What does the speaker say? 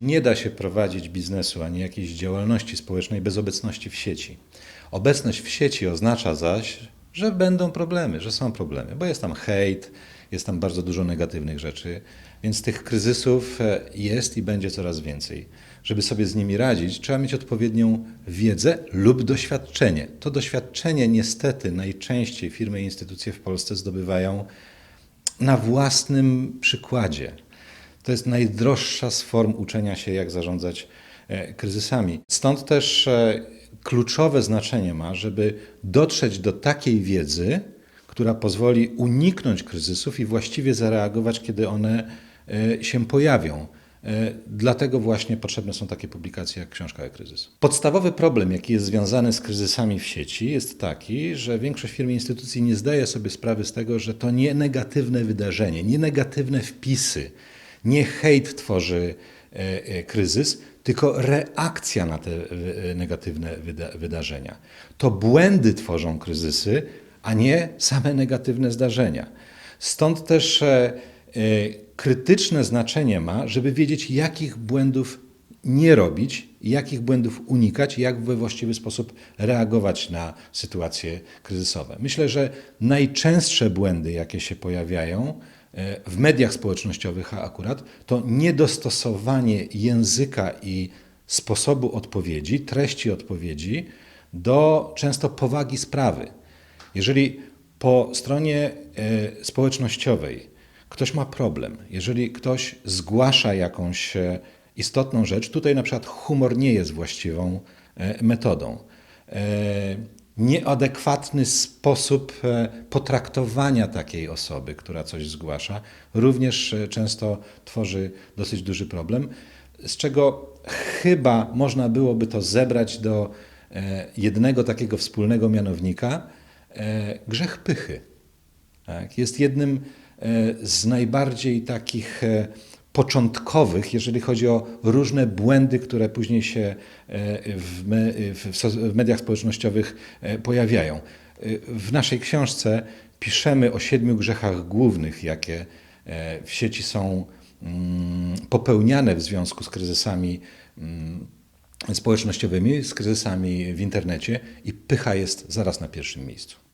Nie da się prowadzić biznesu ani jakiejś działalności społecznej bez obecności w sieci. Obecność w sieci oznacza zaś, że będą problemy, że są problemy, bo jest tam hejt, jest tam bardzo dużo negatywnych rzeczy, więc tych kryzysów e, jest i będzie coraz więcej. Żeby sobie z nimi radzić, trzeba mieć odpowiednią wiedzę lub doświadczenie. To doświadczenie niestety najczęściej firmy i instytucje w Polsce zdobywają na własnym przykładzie. To jest najdroższa z form uczenia się, jak zarządzać e, kryzysami. Stąd też e, kluczowe znaczenie ma, żeby dotrzeć do takiej wiedzy, która pozwoli uniknąć kryzysów i właściwie zareagować, kiedy one e, się pojawią. Dlatego właśnie potrzebne są takie publikacje jak Książka e-kryzys. Podstawowy problem, jaki jest związany z kryzysami w sieci, jest taki, że większość firm i instytucji nie zdaje sobie sprawy z tego, że to nie negatywne wydarzenie, nie negatywne wpisy, nie hejt tworzy e, e, kryzys, tylko reakcja na te e, negatywne wyda- wydarzenia. To błędy tworzą kryzysy, a nie same negatywne zdarzenia. Stąd też krytyczne znaczenie ma, żeby wiedzieć, jakich błędów nie robić, jakich błędów unikać jak we właściwy sposób reagować na sytuacje kryzysowe. Myślę, że najczęstsze błędy, jakie się pojawiają w mediach społecznościowych, a akurat, to niedostosowanie języka i sposobu odpowiedzi, treści odpowiedzi do często powagi sprawy. Jeżeli po stronie e, społecznościowej ktoś ma problem, jeżeli ktoś zgłasza jakąś e, istotną rzecz, tutaj na przykład humor nie jest właściwą e, metodą. Nieadekwatny sposób e, potraktowania takiej osoby, która coś zgłasza, również e, często tworzy dosyć duży problem, z czego chyba można byłoby to zebrać do e, jednego takiego wspólnego mianownika grzech pychy. Tak? Jest jednym z najbardziej takich początkowych, jeżeli chodzi o różne błędy, które później się e, w, w, mediach społecznościowych e, pojawiają. E, W naszej książce piszemy o siedmiu grzechach głównych, jakie w sieci są mm, popełniane w związku z kryzysami mm, społecznościowymi, z kryzysami w internecie i pycha jest zaraz na pierwszym miejscu.